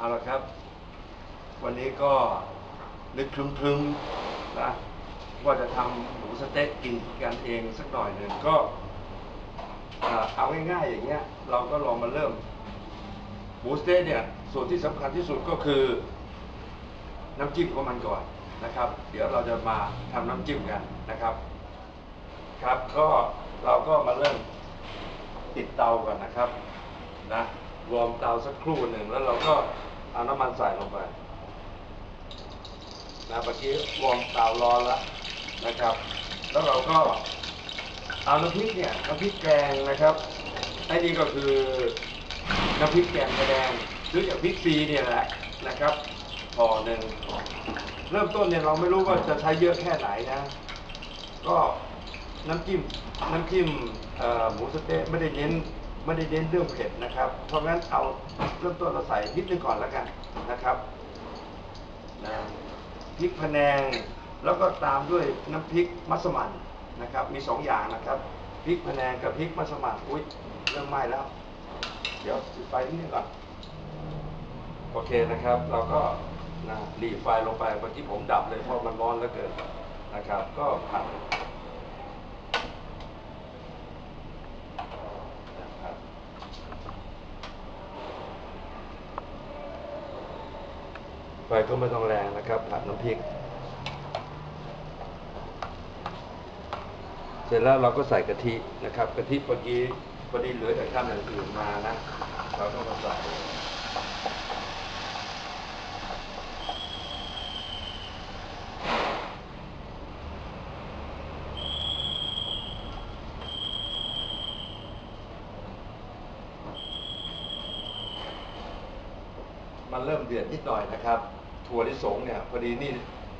เอาละครับ วันนี้ก็นึกคลึ้มๆนะว่าจะทำหมูสเต๊ะกินกันเองสักหน่อยหนึ่งก็เอาง่ายๆอย่างเงี้ย เราก็ลองมาเริ่มหมูสเต๊ะเนี่ยส่วนที่สำคัญที่สุดก็คือ น้ำจิ้มของมันก่อนนะครับ เดี๋ยวเราจะมาทำน้ำจิ้มกันนะครับ ครับก็เราก็มาเริ่มติดเตาก่อนนะครับนะวอร์มเตาสักครู่หนึ่งแล้วเราก็ เอาน้ำมันใส่ลงไปนะเมื่อกี้วอร์มเตาร้อนแล้วนะครับ แล้วเราก็เอาน้ำพริกเนี่ยน้ำพริกแกงนะครับไอ้นี่ก็คือน้ำพริกแกงแดงหรืออย่างพริกซีเนี่ยแหละนะครับห่อหนึ่งเริ่มต้นเนี่ยเราไม่รู้ว่าจะใช้เยอะแค่ไหนนะ ก็น้ำจิ้มน้ำจิ้มหมูสะเต๊ะไม่ได้เน้น ไม่ได้เน้นเรื่องเผ็ดนะครับ เพราะงั้นเอาเริ่มต้นเราใส่นิดนึงก่อนแล้วกันนะครับนะพริกพะแนงแล้วก็ตามด้วยน้ำพริกมัสมั่นนะครับ มีสองอย่างนะครับพริกพะแนงกับพริกมัสมั่นอุ้ยเริ่มไหม้แล้ว เดี๋ยวปิดไฟนิดนึงก่อนโอเคนะครับ เราก็นะหลีไฟลงไปเมื่อกี้ผมดับเลยเพราะมันร้อนเหลือเกินนะครับ ก็ผัด นะครับ ไฟก็ไม่ต้องแรงนะครับผัดน้ำพริก เสร็จแล้วเราก็ใส่กะทินะครับกะทิเมื่อกี้พอดีเหลือจากท่านอื่นมานะ เราก็มาใส่ มันเริ่มเดือดนิดหน่อยนะครับถั่วลิสงเนี่ยพอดีนี่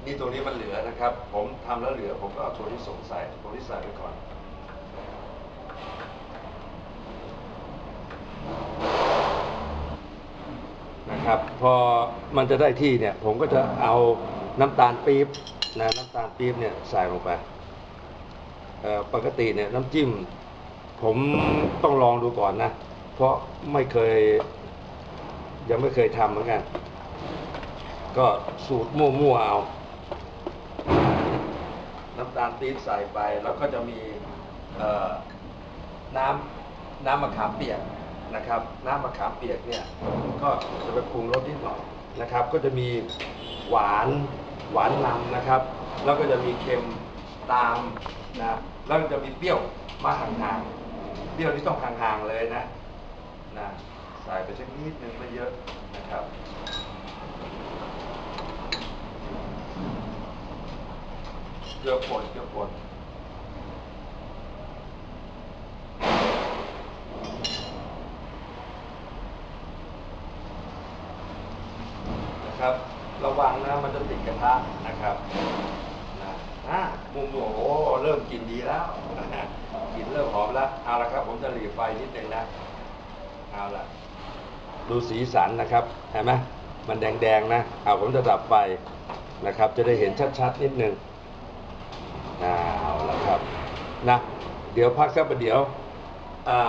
นี่ตรงนี้มันเหลือนะครับ ผมทำแล้วเหลือ ผมก็เอาถั่วลิสงใส่ถั่วลิสงใส่ไปก่อน นะครับพอมันจะได้ที่เนี่ยผมก็จะเอาน้ำตาลปี๊บนะน้ำตาลปี๊บเนี่ยใส่ลงไปเอ่อปกติเนี่ยน้ำจิ้ม ผมต้องลองดูก่อนนะ เพราะไม่เคย ยังไม่เคยทำเหมือนกัน ก็สูตรมั่วๆเอา น้ำตาลปี๊บใส่ไป แล้วก็จะมีน้ำน้ำมะขามเปียกนะครับ น้ำมะขามเปียกเนี่ย ก็จะไปปรุงรสนิดหน่อยนะครับ ก็จะมีหวานหวานนำนะครับ แล้วก็จะมีเค็มตามนะ แล้วก็จะมีเปรี้ยวมาห่างๆ เปรี้ยวที่ต้องห่างๆเลยนะนะ ใส่ไปสักนิดนึงไม่เยอะนะครับเกลือป่นเกลือป่นนะครับ ระวังนะมันจะติดกระทะนะครับนะอะมุมหัวโอ้เริ่มกลินดีแล้วนะกลินเริ่มหอมแล้วเอาละครับ ผมจะหลีไฟนิดนึงนะเอาละ ดูสีสันนะครับเห็นไหมมันแดงๆนะเอาผมจะดับไฟนะครับ จะได้เห็นชัดๆนิดนึงเอาละครับนะเดี๋ยวพักสักประเดี๋ยวอ่า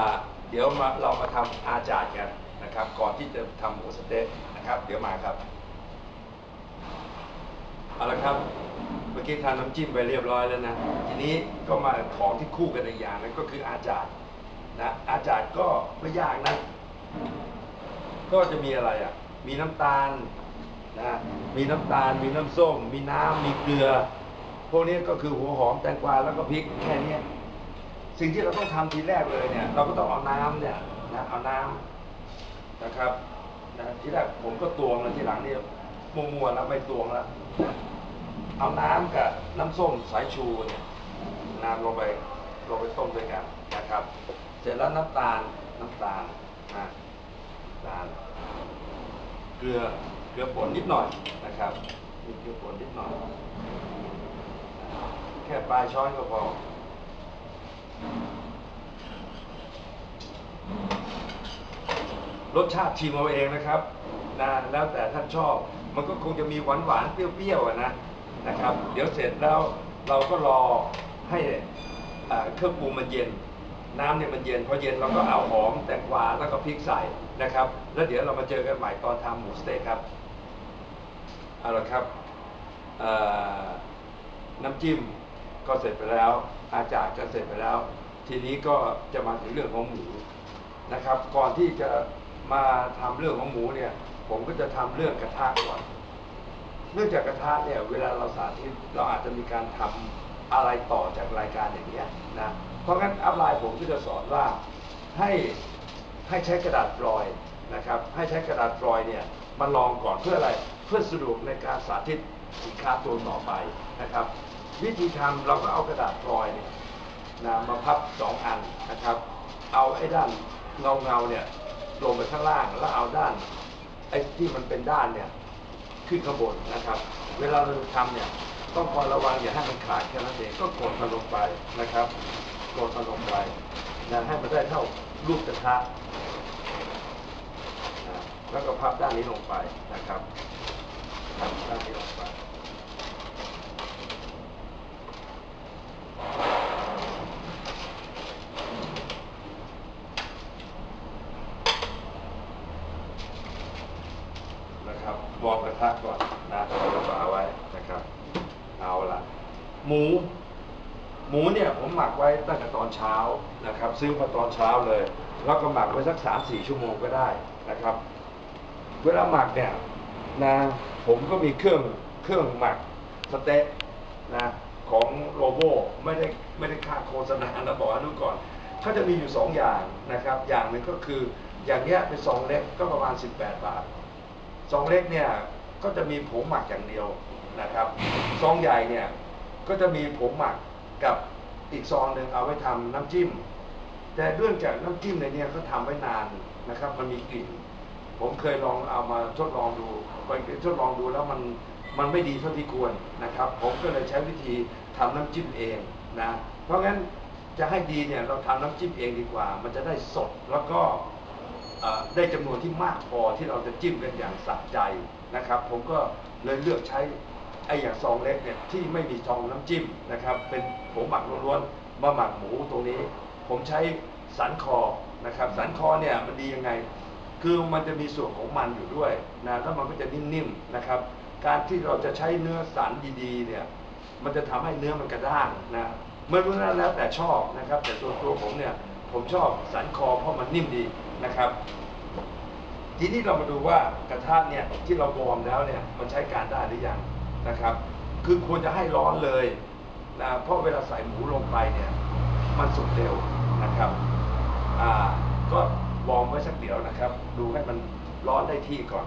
เดี๋ยวมาเรามาทำอาจารย์กันนะครับ ก่อนที่จะทำหมูสเต๊ะนะครับ เดี๋ยวมาครับเอาละครับเมื่อกี้ทานน้ำจิ้มไปเรียบร้อยแล้วนะ ทีนี้ก็มาของที่คู่กันอีกอย่างนึงก็คืออาจารย์นะอาจารย์ก็ไม่ยากนะ ก็จะมีอะไรอะ มีน้ำตาลนะมีน้ำตาล มีน้ำส้ม มีน้ำ มีเกลือ พวกนี้ก็คือหัวหอมแตงกวาแล้วก็พริกแค่เนี้สิ่งที่เราต้องทำทีแรกเลยเนี่ย เราก็ต้องเอาน้ำเนี่ยนะเอาน้ำนะครับนะทีแรกผมก็ตวงแล้วทีหลังเนี่ยมัวๆแล้วไม่ตวงแล้วนะเอาน้ำกับน้ำส้มสายชูเนี่ยน้ำลงไปลงไปต้มด้วยกันนะครับ เสร็จแล้วน้ำตาลน้ำตาลนะ น้ำตาลเกลือเกลือป่นนิดหน่อยนะครับมีเกลือป่นนิดหน่อย แค่ปลายช้อนก็พอรสชาติชิมเอาเองนะครับนะแล้วแต่ท่านชอบ มันก็คงจะมีหวานหวานๆเปรี้ยวๆอะนะนะครับ เดี๋ยวเสร็จแล้วเราก็รอให้เครื่องปรุงมันเย็น น้ำเนี่ยมันเย็นพอเย็นเราก็เอาหอมแตงกวาแล้วก็พริกใส่นะครับ แล้วเดี๋ยวเรามาเจอกันใหม่ตอนทำหมูสเต็กครับเอาละครับน้ำจิ้มก็เสร็จไปแล้ว อาจารย์ก็เสร็จไปแล้ว ทีนี้ก็จะมาถึงเรื่องของหมูนะครับ ก่อนที่จะมาทำเรื่องของหมูเนี่ย ผมก็จะทำเรื่องกระทะก่อน เนื่องจากกระทะเนี่ยเวลาเราสาธิตเราอาจจะมีการทำอะไรต่อจากรายการอย่างเงี้ยนะ ราะงั้นอัพไลน์ผมก็จะสอนว่าให้ให้ใช้กระดาษฟลอยนะครับให้ใช้กระดาษฟลอยเนี่ยมาลองก่อนเพื่ออะไรเพื่อสะดวกในการสาธิตสินค้าตัวต่อไปนะครับ วิธีทำเราก็เอากระดาษฟลอยเนี่ยนะมาพับสองอันนะครับ เอาไอ้ด้านเงาเงาเนี่ยลงไปข้างล่างแล้วเอาด้านไอ้ที่มันเป็นด้านเนี่ยขึ้นข้างบนนะครับ เวลาเราทำเนี่ยต้องคอยระวังอย่าให้มันขาดแค่นั้นเองก็กดมันลงไปนะครับ กดมันลงไปนะให้มันได้เท่าลูกกระทะนะแล้วก็พับด้านนี้ลงไปนะครับพับด้านนี้ลงไปนะครับวอร์มกระทะก่อนนะแล้วก็เอาไว้นะครับ เอาละหมู หมูเนี่ยผมหมักไว้ตั้งแต่ตอนเช้านะครับซื้อมาตอนเช้าเลย แล้วก็หมักไว้สักสามสี่ชั่วโมงก็ได้นะครับ เวลาหมักเนี่ยนะผมก็มีเครื่องเครื่องหมักสเต๊ะนะของโลโบไม่ได้ไม่ได้ค่าโฆษณานะบอกอนุก่อนเขาจะมีอยู่สองอย่างนะครับ อย่างหนึ่งก็คืออย่างเนี้ยเป็นซองเล็กก็ประมาณ 18 บาทซองเล็กเนี่ยก็จะมีผงหมักอย่างเดียวนะครับซองใหญ่เนี่ยก็จะมีผงหมัก กับอีกซองหนึ่งเอาไว้ทำน้ำจิ้ม แต่เรื่องจากน้ำจิ้มในเนี้เขาทำไว้นานนะครับ มันมีกลิ่น ผมเคยลองเอามาทดลองดูไปทดลองดูแล้วมันมันไม่ดีเท่าที่ควรนะครับ ผมก็เลยใช้วิธีทำน้ำจิ้มเองนะเพราะงั้นจะให้ดีเนี่ยเราทำน้ำจิ้มเองดีกว่า มันจะได้สดแล้วก็ได้จำนวนที่มากพอที่เราจะจิ้มกันอย่างสะใจนะครับ ผมก็เลยเลือกใช้ ไอ้อย่างซองเล็กเนี่ยที่ไม่มีซองน้ำจิ้มนะครับ เป็นผงหมักล้วนๆมาหมักหมูตรงนี้ ผมใช้สันคอนะครับ สันคอเนี่ยมันดียังไง คือมันจะมีส่วนของมันอยู่ด้วยนะแล้วมันก็จะนิ่มๆนะครับ การที่เราจะใช้เนื้อสันดีๆเนี่ยมันจะทำให้เนื้อมันกระด้างนะเมื่อรู้นั้นแล้วแต่ชอบนะครับ แต่ตัวตัวผมเนี่ยผมชอบสันคอเพราะมันนิ่มดีนะครับ ทีนี้เรามาดูว่ากระทะเนี่ยที่เราวอร์มแล้วเนี่ยมันใช้การได้หรือยัง นะครับ คือควรจะให้ร้อนเลยนะเพราะเวลาใส่หมูลงไปเนี่ยมันสุกเร็วนะครับอ่าก็วอร์มไว้สักเดี๋ยวนะครับ ดูให้มันร้อนได้ที่ก่อน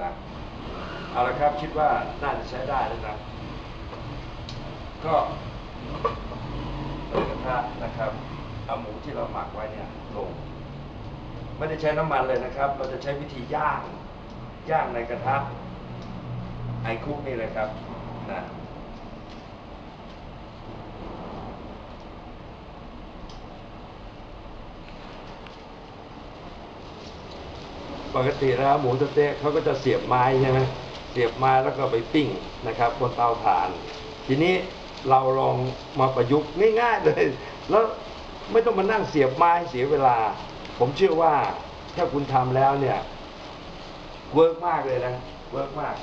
นะเอาละครับคิดว่าน่าจะใช้ได้แล้วนะก็เปิดกระทะนะครับเอาหมูที่เราหมักไว้เนี่ยลงไม่ได้ใช้น้ำมันเลยนะครับ เราจะใช้วิธีย่างย่างในกระทะ ไอคุกนี่เลยครับนะปกติแล้วหมูสะเต๊ะเขาก็จะเสียบไม้ใช่ไหมเสียบไม้แล้วก็ไปปิ้งนะครับบนเตาถ่าน ทีนี้เราลองมาประยุกต์ง่ายๆเลย แล้วไม่ต้องมานั่งเสียบไม้เสียเวลา ผมเชื่อว่าถ้าคุณทำแล้วเนี่ยเวิร์กมากเลยนะเวิร์กมาก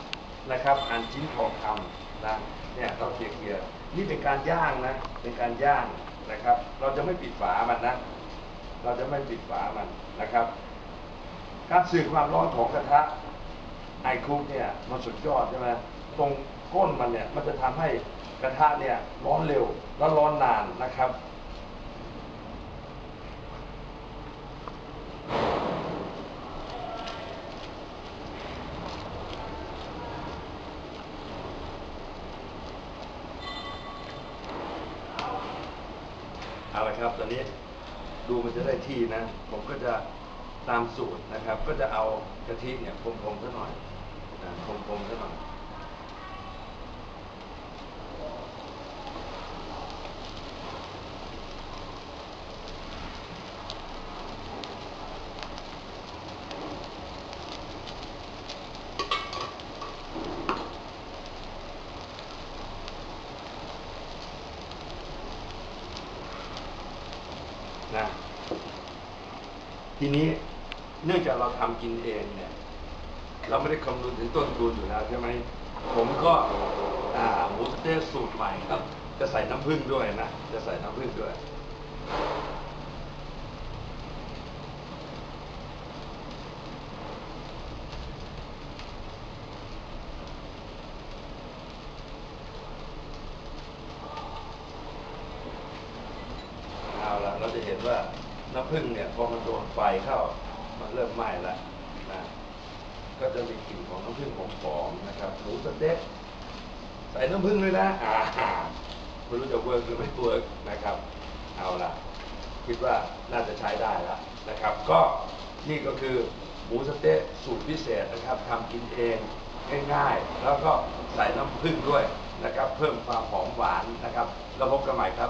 นะครับอันชิ้นทองคำนะเนี่ยเราเคลียร์นี่เป็นการย่างนะเป็นการย่างนะครับ เราจะไม่ปิดฝามันนะ เราจะไม่ปิดฝามันนะครับ การสื่อความร้อนของกระทะไอคุกเนี่ยมันสุดยอดใช่ไหมตรงก้นมันเนี่ยมันจะทำให้กระทะเนี่ยร้อนเร็วแล้วร้อนนานนะครับ เอาละครับ ตอนนี้ดูมันจะได้ที่นะ ผมก็จะตามสูตรนะครับ ก็จะเอากะทิเนี่ยพรมๆซะหน่อยนะพรมๆซะหน่อย นะทีนี้เนื่องจากเราทำกินเองเนี่ย เราไม่ได้คำนึงถึงต้นทุนอยู่แล้วใช่ไหมผมก็หมูสเต๊กสูตรใหม่ครับ จะใส่น้ำผึ้งด้วยนะ จะใส่น้ำผึ้งด้วย ว่าน้ำผึ้งเนี่ยพอมันโดนไฟเข้ามันเริ่มไหม้แล้วนะก็จะมีกลิ่นของน้ำผึ้งหอมๆนะครับหมูสเต๊ะใส่น้ำผึ้งด้วยนะอ่าไม่รู้จะเวิร์กหรือไม่เวิร์กนะครับ เอาละคิดว่าน่าจะใช้ได้แล้วนะครับ ก็นี่ก็คือหมูสเต๊ะสูตรพิเศษนะครับทำกินเองง่ายๆ แล้วก็ใส่น้ำผึ้งด้วยนะครับ เพิ่มความหอมหวานนะครับ แล้วพบกันใหม่ครับ